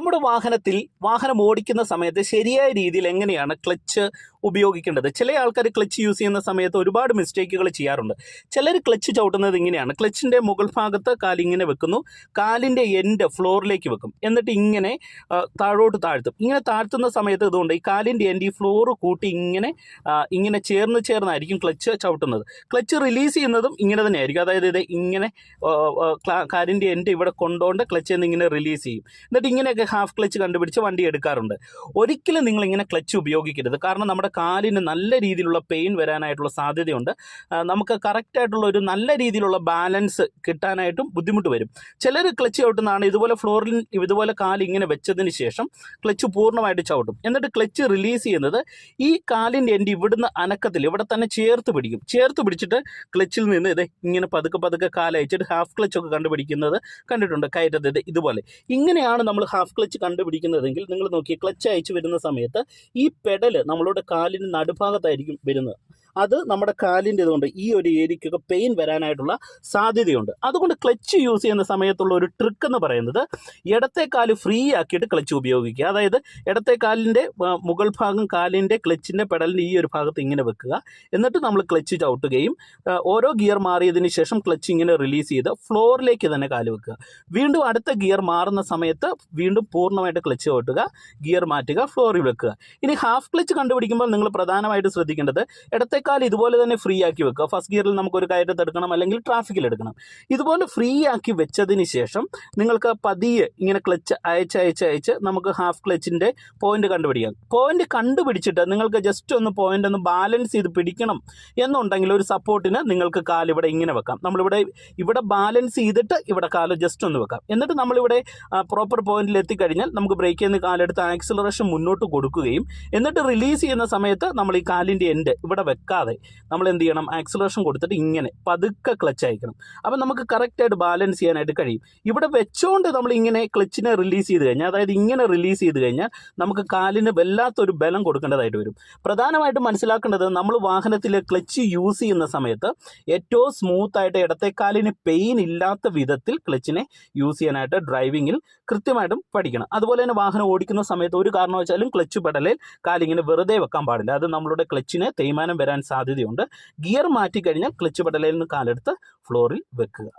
നമ്മുടെ വാഹനത്തിൽ വാഹനം ഓടിക്കുന്ന സമയത്ത് ശരിയായ രീതിയിൽ എങ്ങനെയാണ് ക്ലച്ച് ഉപയോഗിക്കേണ്ടത്? ചില ആൾക്കാർ ക്ലച്ച് യൂസ് ചെയ്യുന്ന സമയത്ത് ഒരുപാട് മിസ്റ്റേക്കുകൾ ചെയ്യാറുണ്ട്. ചിലർ ക്ലച്ച് ചവിട്ടുന്നത് ഇങ്ങനെയാണ്. ക്ലച്ചിന്റെ മുകൾ ഭാഗത്ത് കാലിങ്ങനെ വെക്കുന്നു. കാലിന്റെ എൻഡ് ഫ്ലോറിലേക്ക് വെക്കും. എന്നിട്ട് ഇങ്ങനെ താഴോട്ട് താഴ്ത്തും. ഇങ്ങനെ താഴ്ത്തുന്ന സമയത്ത് ഇതുകൊണ്ട് ഈ കാലിന്റെ എൻഡ് ഈ ഫ്ലോർ കൂട്ടി ഇങ്ങനെ ഇങ്ങനെ ചേർന്ന് ചേർന്നായിരിക്കും ക്ലച്ച് ചവിട്ടുന്നത്. ക്ലച്ച് റിലീസ് ചെയ്യുന്നതും ഇങ്ങനെ തന്നെയായിരിക്കും. അതായത് ഇത് ഇങ്ങനെ കാലിന്റെ എൻഡ് ഇവിടെ കൊണ്ടുകൊണ്ട് ക്ലച്ചിൽ നിന്ന് ഇങ്ങനെ റിലീസ് ചെയ്യും. എന്നിട്ട് ഇങ്ങനെയൊക്കെ ഹാഫ് ക്ലച്ച് കണ്ടുപിടിച്ച് വണ്ടി എടുക്കാറുണ്ട്. ഒരിക്കലും നിങ്ങൾ ഇങ്ങനെ ക്ലച്ച് ഉപയോഗിക്കരുത്. കാരണം നമ്മുടെ കാലിന് നല്ല രീതിയിലുള്ള പെയിൻ വരാനായിട്ടുള്ള സാധ്യതയുണ്ട്. നമുക്ക് കറക്റ്റായിട്ടുള്ള ഒരു നല്ല രീതിയിലുള്ള ബാലൻസ് കിട്ടാനായിട്ടും ബുദ്ധിമുട്ട് വരും. ചിലർ ക്ലച്ച് ചവിട്ടുന്നതാണ് ഇതുപോലെ ഫ്ലോറിൽ ഇതുപോലെ കാൽ ഇങ്ങനെ വെച്ചതിന് ശേഷം ക്ലച്ച് പൂർണമായിട്ട് ചവിട്ടും. എന്നിട്ട് ക്ലച്ച് റിലീസ് ചെയ്യുന്നത് ഈ കാലിന്റെ എന്റെ ഇവിടുന്ന് അനക്കത്തിൽ ഇവിടെ തന്നെ ചേർത്ത് പിടിക്കും. ചേർത്ത് പിടിച്ചിട്ട് ക്ലച്ചിൽ നിന്ന് ഇത് ഇങ്ങനെ പതുക്കെ പതുക്കെ കാലയച്ചിട്ട് ഹാഫ് ക്ലച്ചൊക്കെ കണ്ടുപിടിക്കുന്നത് കണ്ടിട്ടുണ്ട്. കയറ്റത് ഇതുപോലെ. ഇങ്ങനെയാണ് നമ്മൾ ഹാഫ് ക്ലച്ച് കണ്ടുപിടിക്കുന്നതെങ്കിൽ നിങ്ങൾ നോക്കി ക്ലച്ച് അയച്ചു വരുന്ന സമയത്ത് ഈ പെഡൽ നമ്മളുടെ കാലിന് നടുഭാഗത്തായിരിക്കും വരുന്നത്. അത് നമ്മുടെ കാലിന്റെ ഇതുകൊണ്ട് ഈ ഒരു ഏരിയയ്ക്കൊക്കെ പെയിൻ വരാനായിട്ടുള്ള സാധ്യതയുണ്ട്. അതുകൊണ്ട് ക്ലച്ച് യൂസ് ചെയ്യുന്ന സമയത്തുള്ള ഒരു ട്രിക്ക് എന്ന് പറയുന്നത് ഇടത്തെ കാൽ ഫ്രീ ആക്കിയിട്ട് ക്ലച്ച് ഉപയോഗിക്കുക. അതായത് ഇടത്തെ കാലിന്റെ മുകൾ ഭാഗം കാലിന്റെ ക്ലച്ചിന്റെ പെടലിന്റെ ഈ ഒരു ഭാഗത്ത് ഇങ്ങനെ വെക്കുക. എന്നിട്ട് നമ്മൾ ക്ലച്ച് ചവിട്ടുകയും ഓരോ ഗിയർ മാറിയതിന് ശേഷം ക്ലച്ച് ഇങ്ങനെ റിലീസ് ചെയ്ത് ഫ്ലോറിലേക്ക് തന്നെ കാൽ വെക്കുക. വീണ്ടും അടുത്ത ഗിയർ മാറുന്ന സമയത്ത് വീണ്ടും പൂർണമായിട്ട് ക്ലച്ച് ചവിട്ടുക ഗിയർ മാറ്റുക ഫ്ലോറിൽ വെക്കുക. ഇനി ഹാഫ് ക്ലച്ച് കണ്ടുപിടിക്കുമ്പോൾ നിങ്ങൾ പ്രധാനമായിട്ട് ശ്രദ്ധിക്കേണ്ടത് ഇടത്തേക്കാൽ ഇതുപോലെ തന്നെ ഫ്രീ ആക്കി വെക്കുക. ഫസ്റ്റ് ഗിയറിൽ നമുക്ക് ഒരു കയറ്റത്ത് എടുക്കണം അല്ലെങ്കിൽ ട്രാഫിക്കിൽ എടുക്കണം. ഇതുപോലെ ഫ്രീ ആക്കി വെച്ചതിന് ശേഷം നിങ്ങൾക്ക് പതിയെ ഇങ്ങനെ ക്ലച്ച് അയച്ച് അയച്ച് അയച്ച് നമുക്ക് ഹാഫ് ക്ലച്ചിന്റെ പോയിന്റ് കണ്ടുപിടിക്കാം. പോയിന്റ് കണ്ടുപിടിച്ചിട്ട് നിങ്ങൾക്ക് ജസ്റ്റ് ഒന്ന് പോയിന്റ് ഒന്ന് ബാലൻസ് ചെയ്ത് പിടിക്കണം എന്നുണ്ടെങ്കിൽ ഒരു സപ്പോർട്ടിന് നിങ്ങൾക്ക് കാൽ ഇവിടെ ഇങ്ങനെ വെക്കാം. നമ്മളിവിടെ ഇവിടെ ബാലൻസ് ചെയ്തിട്ട് ഇവിടെ കാൽ ജസ്റ്റ് ഒന്ന് വെക്കാം. എന്നിട്ട് നമ്മളിവിടെ പ്രോപ്പർ പോയിന്റിൽ എത്തിക്കഴിഞ്ഞാൽ നമുക്ക് ബ്രേക്കിൽ നിന്ന് കാലെടുത്ത് ആക്സിലറേഷൻ മുന്നോട്ട് കൊടുക്കുകയും എന്നിട്ട് റിലീസ് ചെയ്യുന്ന സമയത്ത് നമ്മൾ ഈ കാലിന്റെ എൻഡ് ഇവിടെ വെക്കാതെ നമ്മൾ എന്ത് ചെയ്യണം? ആക്സലേഷൻ കൊടുത്തിട്ട് ഇങ്ങനെ പതുക്കെ ക്ലച്ച് അയക്കണം. അപ്പം നമുക്ക് കറക്റ്റായിട്ട് ബാലൻസ് ചെയ്യാനായിട്ട് കഴിയും. ഇവിടെ വെച്ചുകൊണ്ട് നമ്മൾ ഇങ്ങനെ ക്ലച്ചിനെ റിലീസ് ചെയ്ത് കഴിഞ്ഞാൽ അതായത് ഇങ്ങനെ റിലീസ് ചെയ്ത് കഴിഞ്ഞാൽ നമുക്ക് കാലിന് വല്ലാത്തൊരു ബലം കൊടുക്കേണ്ടതായിട്ട് വരും. പ്രധാനമായിട്ടും മനസ്സിലാക്കേണ്ടത് നമ്മൾ വാഹനത്തിൽ ക്ലച്ച് യൂസ് ചെയ്യുന്ന സമയത്ത് ഏറ്റവും സ്മൂത്തായിട്ട് ഇടത്തേക്കാലിന് പെയിൻ ഇല്ലാത്ത വിധത്തിൽ ക്ലച്ചിനെ യൂസ് ചെയ്യാനായിട്ട് ഡ്രൈവിങ്ങിൽ കൃത്യമായിട്ടും പഠിക്കണം. അതുപോലെ തന്നെ വാഹനം ഓടിക്കുന്ന സമയത്ത് ഒരു കാരണവശാലും ക്ലച്ച് പെടലിൽ കാലിങ്ങനെ വെറുതെ വെക്കാൻ പാടില്ല. അത് നമ്മളുടെ ക്ലച്ചിന് തേയ്മാനം വരാൻ സാധ്യതയുണ്ട്. ഗിയർ മാറ്റി കഴിഞ്ഞാൽ ക്ലച്ച് പെടലിൽ നിന്ന് കാലെടുത്ത് ഫ്ലോറിൽ വെക്കുക.